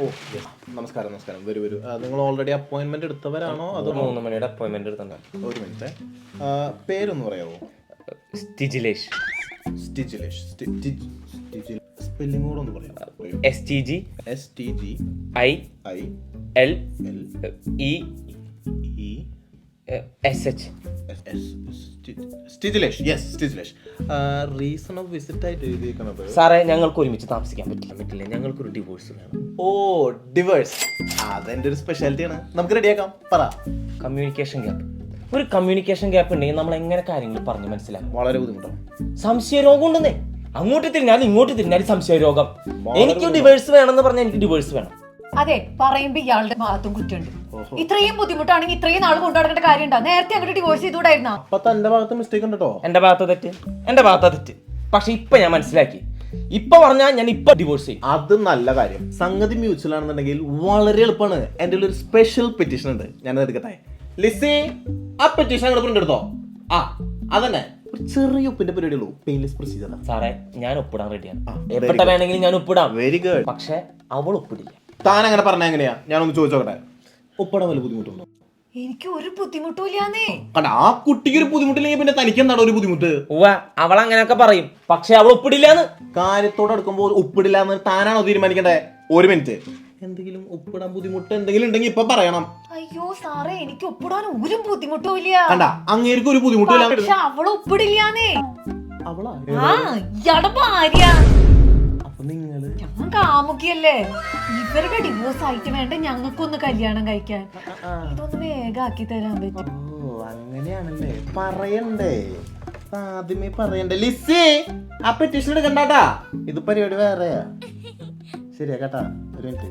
ഓ. നമസ്കാരം നമസ്കാരം. വരൂ വരൂ. ആ, നിങ്ങൾ ഓൾറെഡി അപ്പോയിന്റ്മെന്റ് എടുത്തവരാണോ? അതോ മൂന്ന് മണിയുടെ അപ്പോയിന്റ്മെന്റ് എടുത്തിട്ടുണ്ട്. ഒരു മിനിറ്റ്. പേരൊന്ന് പറയാമോ സ്റ്റിജിലേഷ്. സ്റ്റിജിലേഷ്. സ്പെല്ലിംഗ് കൂടെ ഒന്ന് പറയാമോ S T G S T G I I L L E E S H Stijilesh yes Stijilesh reason of visit ആയിട്ട് എഴുതിയിരിക്കുന്നത് സാറേ ഞങ്ങൾക്ക് ഒരുമിച്ച് താമസിക്കാൻ പറ്റില്ല. പറ്റില്ല ഞങ്ങൾക്കൊരു ഡിവോഴ്സ് വേണം. ഓ ഡിവോഴ്സ് അതെന്റെ ഒരു സ്പെഷ്യാലിറ്റിയാണ് നമുക്ക് റെഡിയാക്കാം പറ. കമ്മ്യൂണിക്കേഷൻ ഗ്യാപ്പ് ഒരു കമ്മ്യൂണിക്കേഷൻ ഗ്യാപ്പ് ഉണ്ടെങ്കിൽ നമ്മൾ എങ്ങനെ കാര്യങ്ങൾ പറഞ്ഞു മനസ്സിലാക്കും? വളരെ ബുദ്ധിമുട്ടാണ്. സംശയ രോഗം ഉണ്ടെന്നേ. അങ്ങോട്ട് തിരിഞ്ഞാലും ഇങ്ങോട്ട് തിരിഞ്ഞാലും സംശയ രോഗം. എനിക്ക് ഡിവോഴ്സ് വേണമെന്ന് പറഞ്ഞാൽ എനിക്ക് ഡിവോഴ്സ് വേണം. അതെ പറയുമ്പോ ഇയാളുടെ ഭാഗത്തും കുറ്റുണ്ട് ഇത്രയും ബുദ്ധിമുട്ടാണെങ്കിൽ ഇത്രയും നാൾ കൊണ്ടുനടക്കേണ്ട കാര്യം കാര്യമുണ്ടോ? നേരത്തെ അങ്ങോട്ട് ഡിവോഴ്സ് ചെയ്തുകൂടായിരുന്നോ അപ്പൊ തന്റെ ഭാഗത്ത് മിസ്റ്റേക്ക് ഉണ്ട്? കേട്ടോ എന്റെ ഭാഗത്ത് തെറ്റ്. എന്റെ ഭാഗത്ത് തെറ്റ്. പക്ഷെ ഇപ്പൊ ഞാൻ മനസ്സിലാക്കി. ഇപ്പൊ പറഞ്ഞാൽ ഞാൻ ഇപ്പൊ ഡിവോഴ്സ് ചെയ്യും. അത് നല്ല കാര്യം. സംഗതി മ്യൂച്വൽ ആണെന്നുണ്ടെങ്കിൽ വളരെ എളുപ്പമാണ്. എന്റെ ഒരു സ്പെഷ്യൽ പെറ്റീഷൻ ഉണ്ട്. ഞാനത് എടുക്കട്ടെ. ലിസി ആ പെറ്റീഷൻ അങ്ങോട്ട് പ്രിന്റ് എടുത്തോ? ആ അതന്നെ. ഒരു ചെറിയ ഒപ്പിന്റെ പരിപാടിയുള്ളൂ പെയിൻലെസ് പ്രൊസീജർ സാറേ ഞാൻ ഒപ്പിടാൻ റെഡിയാണ് എപ്പോഴത്തെ വേണമെങ്കിലും ഞാൻ ഒപ്പിടാം. വെരി ഗുഡ് പക്ഷെ അവൾ ഒപ്പിടില്ല. താൻ അങ്ങനെ പറഞ്ഞ എങ്ങനെയാ? ഞാനൊന്ന് ചോദിച്ചോട്ടെ ഒപ്പിടാൻ വല്ല ബുദ്ധിമുട്ടുണ്ടോ? എനിക്ക് ഒരു ബുദ്ധിമുട്ടും കണ്ട ആ കുട്ടിക്ക് ഒരു ബുദ്ധിമുട്ടില്ലെങ്കിൽ പിന്നെ തനിക്ക് എന്താണ് ഒരു ബുദ്ധിമുട്ട്? ഉവ്വ അവൾ അങ്ങനെയൊക്കെ പറയും. പക്ഷെ അവൾ ഒപ്പിടില്ലാന്ന്. കാര്യത്തോടെ അടുക്കുമ്പോൾ ഒപ്പിടില്ല എന്ന് താനാണോ തീരുമാനിക്കണ്ടേ? ഒരു മിനിറ്റ്. എന്തെങ്കിലും ഒപ്പിടാൻ ബുദ്ധിമുട്ട് എന്തെങ്കിലും ഉണ്ടെങ്കിൽ ഇപ്പൊ പറയണം. അയ്യോ സാറേ എനിക്ക് ഒപ്പിടാൻ ഒരു ബുദ്ധിമുട്ടും ഇല്ല. കണ്ട അങ്ങേർക്ക് ഒരു ബുദ്ധിമുട്ടില്ല പക്ഷെ അവൾ ഒപ്പിടില്ലാന്നേ. അവളാ? ആ ഇയാളുടെ ഭാര്യ. അപ്പൊ നിങ്ങൾ ഞാൻ കാമുകിയല്ലേ? ഇവരുടെ ഡിവോഴ്സ് ആയിട്ട് വേണ്ട ഞങ്ങൾക്കൊന്ന് കല്യാണം കഴിക്കാൻ. ഇതൊന്ന് വേഗം ആക്കി തരാൻ പറ്റും. ഓ അങ്ങനെയാണല്ലേ. പറയണ്ടേ. ആദ്യമേ പറയണ്ടേ. ലിസി ആ പെറ്റീഷൻ എടുക്കണ്ടാട്ടാ ഇത് പരിപാടി വേറെയാ ശരിയാ കേട്ടാ. ഒരു മിനിറ്റ്.